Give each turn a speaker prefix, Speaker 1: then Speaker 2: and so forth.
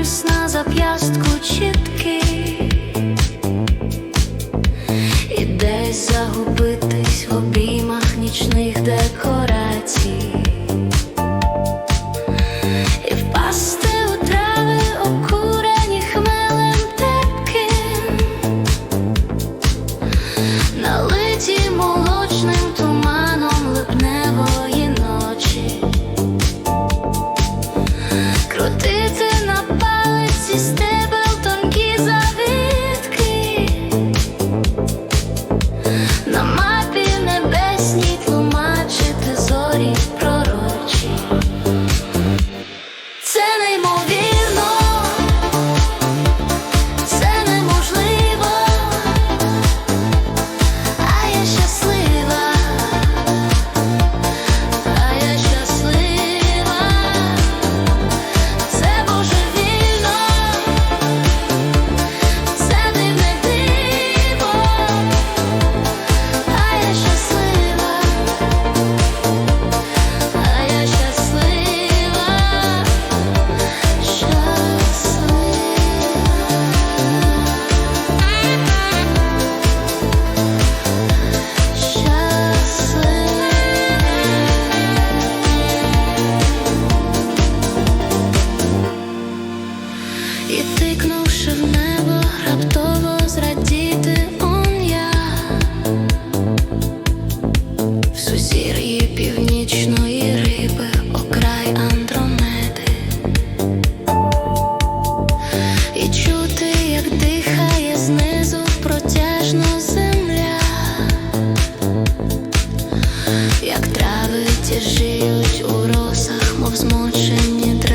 Speaker 1: пульс на зап'ястку чіткий і десь загубитись в обіймах нічних декорацій. трави ті живуть у росах, мов змочені трави.